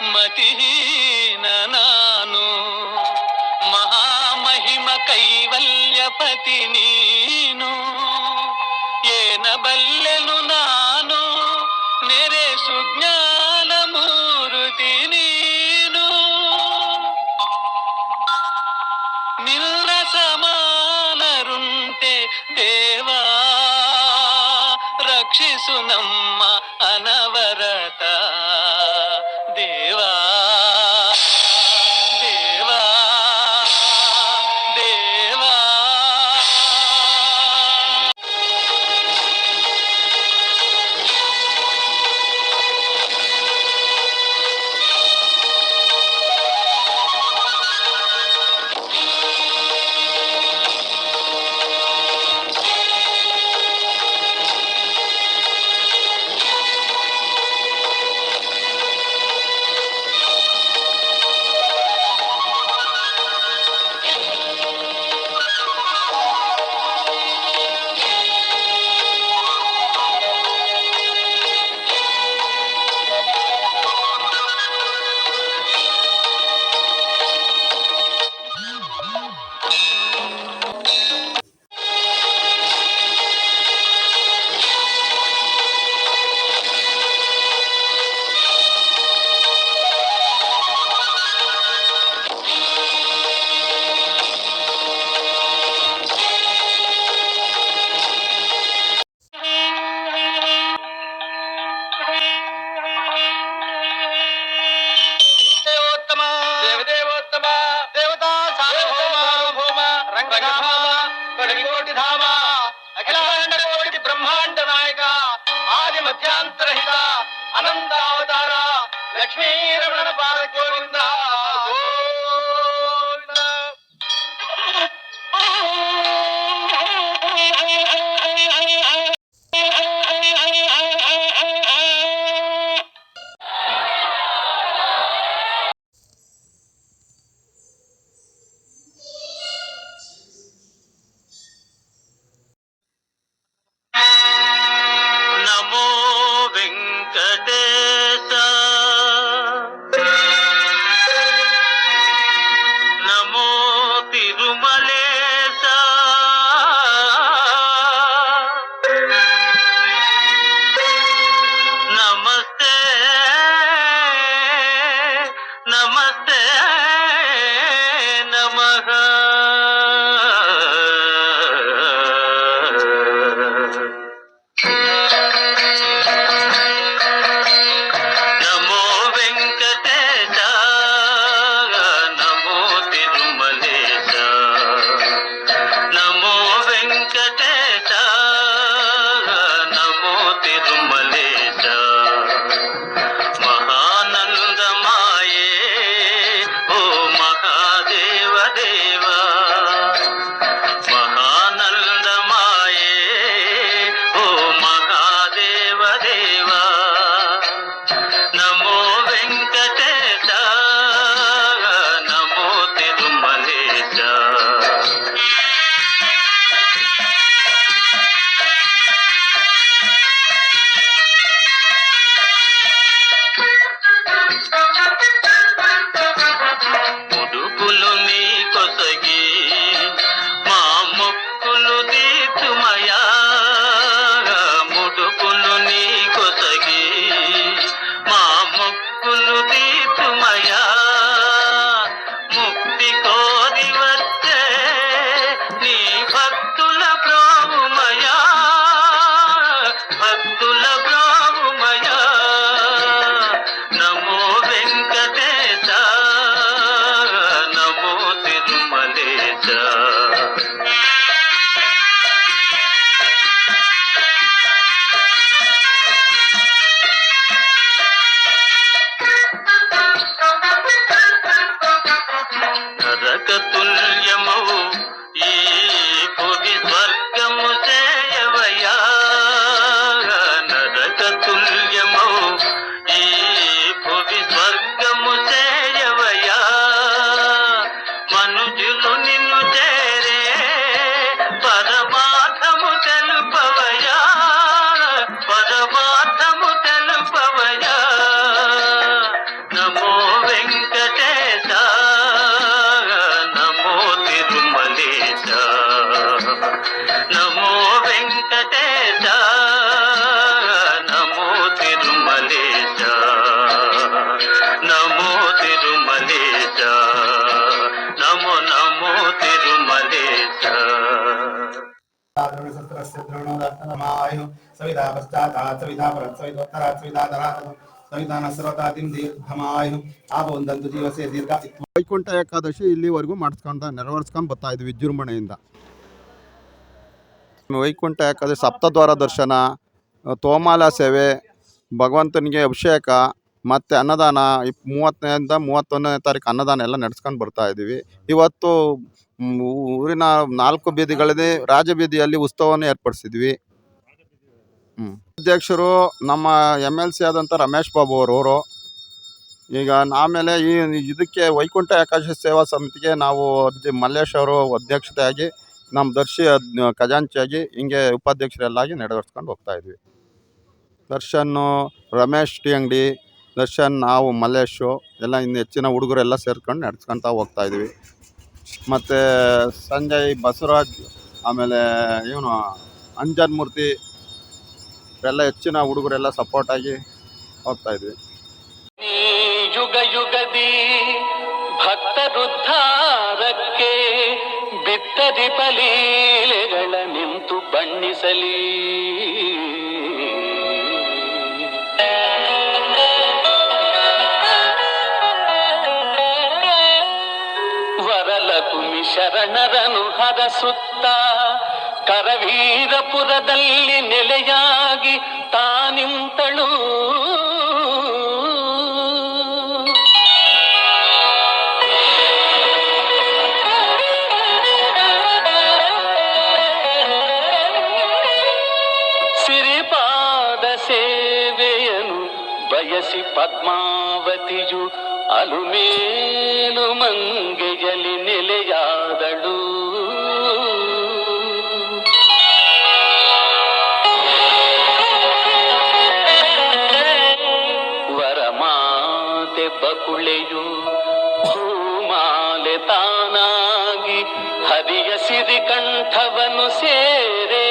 మతిహీన నాను మహామహిమ కైవల్యపతి నీను. ఏన బల్లెను నాను నెరే సుజ్ఞానమూరుతి నీను. నిన్న సమానరుంటే దేవా రక్షిసునం ಮಧ್ಯಾಂತರಹಿತ ಅನಂದಾವತಾರ ಲಕ್ಷ್ಮೀರಮಣ ಬಾಲ ಗೋವಿಂದ द्रोणोदर्थनमायु सविता पश्चातात् सविता परत् सवितोत्तरात् सविता तरात् सविता न सर्वतातिं दीर्घमायु ಆಪೊಂದಂತು ಜೀವಸೆ ದೀರ್ಘ ವೈಕುಂಠ ಏಕಾದಶಿ ಇಲ್ಲಿವರೆಗೂ ಮಾಡಿಸ್ಕೊಂಡ ನೆರವೇರಿಸ್ಕೊಂಡು ಬರ್ತಾ ಇದ್ವಿ ವಿಜೃಂಭಣೆಯಿಂದ ವೈಕುಂಠ ಏಕಾದಶಿ ಸಪ್ತದ್ವಾರ ದರ್ಶನ ತೋಮಾಲ ಸೇವೆ ಭಗವಂತನಿಗೆ ಅಭಿಷೇಕ ಮತ್ತು ಅನ್ನದಾನ ಇಪ್ ಮೂವತ್ತನೇಯಿಂದ ಮೂವತ್ತೊಂದನೇ ತಾರೀಕು ಅನ್ನದಾನ ಎಲ್ಲ ನಡೆಸ್ಕೊಂಡು ಬರ್ತಾ ಇದ್ದೀವಿ ಇವತ್ತು ಮ್, ಊರಿನ ನಾಲ್ಕು ಬೀದಿಗಳಲ್ಲಿ ರಾಜಬೀದಿಯಲ್ಲಿ ಉತ್ಸವವನ್ನು ಏರ್ಪಡಿಸಿದ್ವಿ ಹ್ಞೂ ಅಧ್ಯಕ್ಷರು ನಮ್ಮ ಎಂ ಎಲ್ ಸಿ ಆದಂಥ ರಮೇಶ್ ಬಾಬು ಅವರು ಈಗ ಆಮೇಲೆ ಈ ಇದಕ್ಕೆ ವೈಕುಂಠ ಆಕಾಶ ಸೇವಾ ಸಮಿತಿಗೆ ನಾವು ಅಧ್ಯ ಮಲ್ಲೇಶ್ ಅವರು ಅಧ್ಯಕ್ಷತೆಯಾಗಿ, ನಮ್ಮ ದರ್ಶಿ ಖಜಾಂಚಿಯಾಗಿ ಹಿಂಗೆ ಉಪಾಧ್ಯಕ್ಷರೆಲ್ಲಾಗಿ ನೆರವೇರಿಸ್ಕೊಂಡು ಹೋಗ್ತಾ ಇದ್ವಿ. ದರ್ಶನ್ ರಮೇಶ್ ಟಿ ಅಂಗಡಿ, ದರ್ಶನ್ ನಾವು ಮಲ್ಲೇಶು ಎಲ್ಲ ಇನ್ನು ಹೆಚ್ಚಿನ ಹುಡುಗರೆಲ್ಲ ಸೇರ್ಕೊಂಡು ನಡ್ಸ್ಕೊತಾ ಹೋಗ್ತಾ ಇದ್ವಿ. ಮತ್ತು ಸಂಜಯ್ ಬಸವರಾಜ್, ಆಮೇಲೆ ಇವನು ಅಂಜನ್ ಮೂರ್ತಿ ಎಲ್ಲ ಹೆಚ್ಚಿನ ಹುಡುಗರೆಲ್ಲ ಸಪೋರ್ಟ್ ಆಗಿ ಹೋಗ್ತಾ ಇದ್ವಿ. ಯುಗ ಯುಗದಿ ಭಕ್ತ ಭಕ್ತರುದ್ಧಾರಕ್ಕೆ ಬಿತ್ತದಿ ಪಲೀಲೆಗಳ ನಿಂತು ಬಣ್ಣಿಸಲಿ. ವರಲಕುಮಿ ಶರಣರನು ಹರಸುತ್ತ ಕರವೀರಪುರದಲ್ಲಿ ನೆಲೆಯಾಗಿ ತಾನಿಂತಳು. ಸಿರಿಪಾದ ಸೇವೆಯನು ಬಯಸಿ ಪದ್ಮಾವತಿಯು ಅಲುಮೇಲು ಮಂಗೆಯಲಿ ಬಕುಳೆಯು ಭೂಮಾಲೆ ತಾನಾಗಿ ಹರಿಯ ಸಿರಿ ಕಂಠವನು ಸೇರೆ.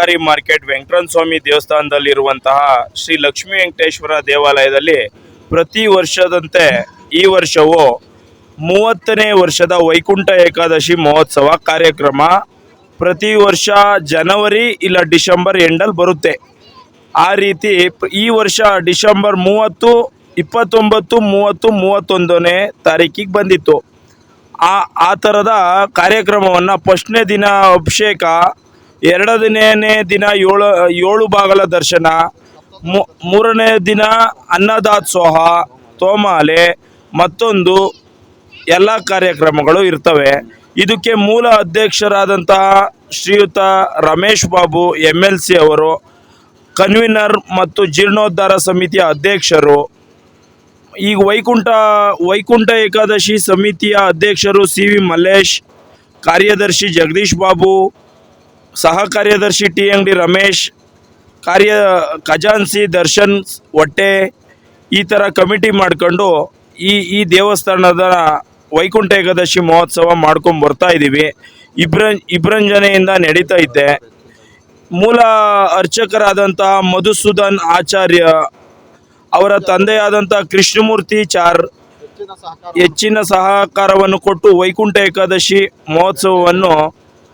ತರಕಾರಿ ಮಾರ್ಕೆಟ್ ವೆಂಕಟರಮಣ ಸ್ವಾಮಿ ದೇವಸ್ಥಾನದಲ್ಲಿರುವಂತಹ ಶ್ರೀ ಲಕ್ಷ್ಮೀ ವೆಂಕಟೇಶ್ವರ ದೇವಾಲಯದಲ್ಲಿ ಪ್ರತಿ ವರ್ಷದಂತೆ ಈ ವರ್ಷವು ಮೂವತ್ತನೇ ವರ್ಷದ ವೈಕುಂಠ ಏಕಾದಶಿ ಮಹೋತ್ಸವ ಕಾರ್ಯಕ್ರಮ ಪ್ರತಿ ವರ್ಷ ಜನವರಿ ಇಲ್ಲ ಡಿಸೆಂಬರ್ ಎಂಡಲ್ಲಿ ಬರುತ್ತೆ. ಆ ರೀತಿ ಈ ವರ್ಷ ಡಿಸೆಂಬರ್ ಮೂವತ್ತು, ಇಪ್ಪತ್ತೊಂಬತ್ತು, ಮೂವತ್ತು, ಮೂವತ್ತೊಂದನೇ ತಾರೀಕಿಗೆ ಬಂದಿತ್ತು. ಆ ಆ ಥರದ ಕಾರ್ಯಕ್ರಮವನ್ನು ಫಸ್ಟ್ನೇ ದಿನ ಅಭಿಷೇಕ ಎರಡನೇ ದಿನ ಏಳು ಏಳು ಬಾಗಲ ದರ್ಶನ ಮೂರನೇ ದಿನ ಅನ್ನದಾತ್ಸೋಹ ತೋಮಾಲೆ, ಮತ್ತೊಂದು ಎಲ್ಲ ಕಾರ್ಯಕ್ರಮಗಳು ಇರ್ತವೆ. ಇದಕ್ಕೆ ಮೂಲ ಅಧ್ಯಕ್ಷರಾದಂತಹ ಶ್ರೀಯುತ Ramesh Babu M L C ಅವರು, ಕನ್ವೀನರ್ ಮತ್ತು ಜೀರ್ಣೋದ್ಧಾರ ಸಮಿತಿಯ ಅಧ್ಯಕ್ಷರು, ಈಗ ವೈಕುಂಠ ವೈಕುಂಠ ಏಕಾದಶಿ ಸಮಿತಿಯ ಅಧ್ಯಕ್ಷರು ಸಿ ವಿ ಮಲ್ಲೇಶ್, ಕಾರ್ಯದರ್ಶಿ ಜಗದೀಶ್ ಬಾಬು ಸಹ ಕಾರ್ಯದರ್ಶಿ ಟಿ ಅಂಗಡಿ ರಮೇಶ್, ಕಾರ್ಯ ಖಜಾನ್ಸಿ ದರ್ಶನ್ ಹೊಟ್ಟೆ ಈ ಥರ ಕಮಿಟಿ ಮಾಡ್ಕೊಂಡು ಈ ಈ ದೇವಸ್ಥಾನದ ವೈಕುಂಠ ಏಕಾದಶಿ ಮಹೋತ್ಸವ ಮಾಡ್ಕೊಂಡು ಬರ್ತಾ ಇದ್ದೀವಿ ಇಬ್ರ, ಇಬ್ರಂಜನೆಯಿಂದ ನಡೀತಾ ಇದ್ದೆ ಮೂಲ ಅರ್ಚಕರಾದಂಥ ಮಧುಸೂದನ್ ಆಚಾರ್ಯ, ಅವರ ತಂದೆಯಾದಂಥ ಕೃಷ್ಣಮೂರ್ತಿ ಚಾರ್ ಹೆಚ್ಚಿನ ಸಹಕಾರವನ್ನು ಕೊಟ್ಟು ವೈಕುಂಠ ಏಕಾದಶಿ ಮಹೋತ್ಸವವನ್ನು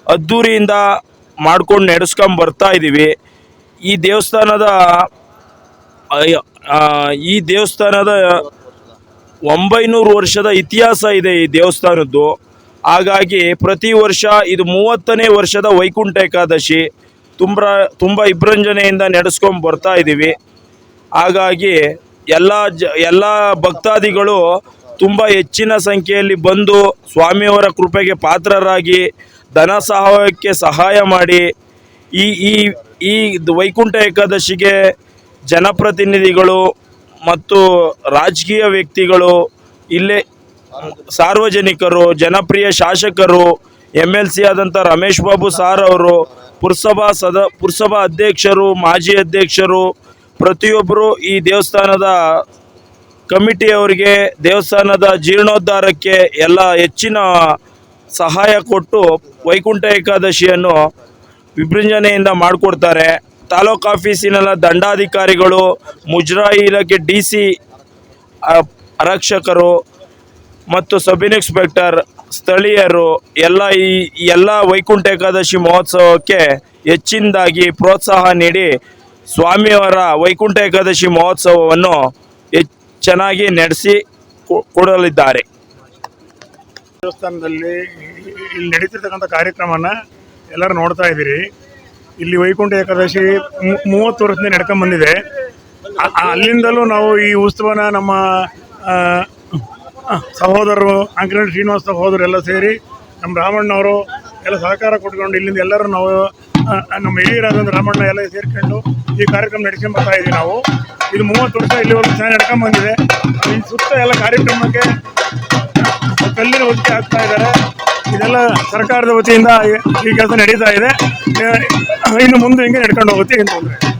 ಅದ್ಧೂರಿಯಿಂದ ಮಾಡ್ಕೊಂಡು ನಡೆಸ್ಕೊಂಡ್ ಬರ್ತಾ ಇದ್ದೀವಿ ಈ ದೇವಸ್ಥಾನದ ಈ ದೇವಸ್ಥಾನದ ಒಂಬೈನೂರು ವರ್ಷದ ಇತಿಹಾಸ ಇದೆ ಈ ದೇವಸ್ಥಾನದ್ದು. ಹಾಗಾಗಿ ಪ್ರತಿ ವರ್ಷ ಇದು ಮೂವತ್ತನೇ ವರ್ಷದ ವೈಕುಂಠ ಏಕಾದಶಿ ತುಂಬ ತುಂಬ ಇಬ್ರಂಜನೆಯಿಂದ ನಡೆಸ್ಕೊಂಡು ಬರ್ತಾ ಇದ್ದೀವಿ ಹಾಗಾಗಿ ಎಲ್ಲ ಜ, ಎಲ್ಲ ಭಕ್ತಾದಿಗಳು ತುಂಬ ಹೆಚ್ಚಿನ ಸಂಖ್ಯೆಯಲ್ಲಿ ಬಂದು ಸ್ವಾಮಿಯವರ ಕೃಪೆಗೆ ಪಾತ್ರರಾಗಿ ಧನ ಸಹಾಯಕ್ಕೆ ಸಹಾಯ ಮಾಡಿ ಈ ಈ ಈ ವೈಕುಂಠ ಏಕಾದಶಿಗೆ ಜನಪ್ರತಿನಿಧಿಗಳು ಮತ್ತು ರಾಜಕೀಯ ವ್ಯಕ್ತಿಗಳು, ಇಲ್ಲೇ ಸಾರ್ವಜನಿಕರು, ಜನಪ್ರಿಯ ಶಾಸಕರು ಎಂ ಎಲ್ ಸಿ ಆದಂಥ ರಮೇಶ್ ಬಾಬು ಸಾರ್ ಅವರು, ಪುರಸಭಾ ಸದ, ಪುರಸಭಾ ಅಧ್ಯಕ್ಷರು, ಮಾಜಿ ಅಧ್ಯಕ್ಷರು, ಪ್ರತಿಯೊಬ್ಬರು ಈ ದೇವಸ್ಥಾನದ ಕಮಿಟಿಯವರಿಗೆ ದೇವಸ್ಥಾನದ ಜೀರ್ಣೋದ್ಧಾರಕ್ಕೆ ಎಲ್ಲ ಹೆಚ್ಚಿನ ಸಹಾಯ ಕೊಟ್ಟು ವೈಕುಂಠ ಏಕಾದಶಿಯನ್ನು ವಿಭೃಂಜನೆಯಿಂದ ಮಾಡಿಕೊಡ್ತಾರೆ. ತಾಲೂಕು ಆಫೀಸಿನಲ್ಲ ದಂಡಾಧಿಕಾರಿಗಳು, ಮುಜರಾಯಿ ಇಲಾಖೆ ಡಿ ಸಿ ಆರಕ್ಷಕರು ಮತ್ತು ಸಬ್ ಇನ್ಸ್ಪೆಕ್ಟರ್, ಸ್ಥಳೀಯರು ಎಲ್ಲ ಈ, ಎಲ್ಲ ವೈಕುಂಠ ಏಕಾದಶಿ ಮಹೋತ್ಸವಕ್ಕೆ ಹೆಚ್ಚಿನದಾಗಿ ಪ್ರೋತ್ಸಾಹ ನೀಡಿ ಸ್ವಾಮಿಯವರ ವೈಕುಂಠ ಏಕಾದಶಿ ಮಹೋತ್ಸವವನ್ನು ಚೆನ್ನಾಗಿ ನಡೆಸಿ ಕೊಡಲಿದ್ದಾರೆ. ದೇವಸ್ಥಾನದಲ್ಲಿ ಇಲ್ಲಿ ನಡೀತಿರ್ತಕ್ಕಂಥ ಕಾರ್ಯಕ್ರಮನ ಎಲ್ಲರೂ ನೋಡ್ತಾ ಇದ್ದೀರಿ. ಇಲ್ಲಿ ವೈಕುಂಠ ಏಕಾದಶಿ ಮೂವತ್ತು ವರ್ಷದಿಂದ ನಡ್ಕೊಂಡ್ ಬಂದಿದೆ. ಅಲ್ಲಿಂದಲೂ ನಾವು ಈ ಉತ್ಸವನ ನಮ್ಮ ಸಹೋದರರು ಅಂಕನಹಳ್ಳಿ ಶ್ರೀನಿವಾಸ ಸಹೋದರು ಎಲ್ಲ ಸೇರಿ ನಮ್ಮ ರಾಮಣ್ಣವರು ಎಲ್ಲ ಸಹಕಾರ ಕೊಟ್ಕೊಂಡು ಇಲ್ಲಿಂದ ಎಲ್ಲರೂ ನಾವು ನಮ್ಮ ಹಿರಿಯರಾದಂಥ ರಾಮಣ್ಣ ಎಲ್ಲ ಸೇರ್ಕೊಂಡು ಈ ಕಾರ್ಯಕ್ರಮ ನಡ್ಸ್ಕೊಂಡ್ ಬರ್ತಾ ಇದ್ದೀವಿ ನಾವು. ಇದು ಮೂವತ್ತು ವರ್ಷ ಇಲ್ಲಿವರೆಗೂ ಚೆನ್ನಾಗಿ ನಡ್ಕೊಂಡ್ ಬಂದಿದೆ. ಈ ಸುತ್ತ ಎಲ್ಲ ಕಾರ್ಯಕ್ರಮಕ್ಕೆ ಕಲ್ಲಿನ ಹೊತ್ತಿಗೆ ಹಾಕ್ತಾ ಇದ್ದಾರೆ. ಇದೆಲ್ಲ ಸರ್ಕಾರದ ವತಿಯಿಂದ ಈ- ಕೆಲಸ ನಡೀತಾ ಇದೆ. ಇನ್ನು ಮುಂದೆ ಹಿಂಗೆ ನಡ್ಕೊಂಡು ಹೋಗುತ್ತೆ, ಏನು ತೊಂದರೆ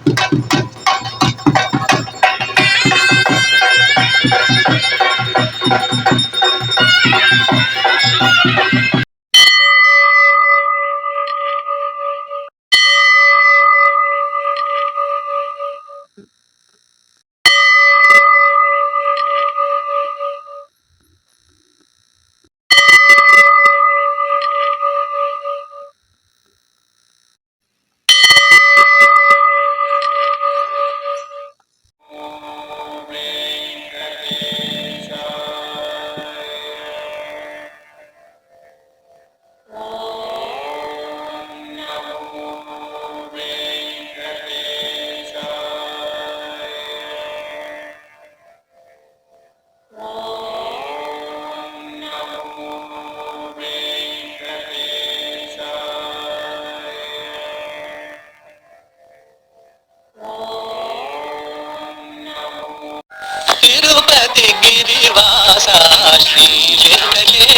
Shri Jitake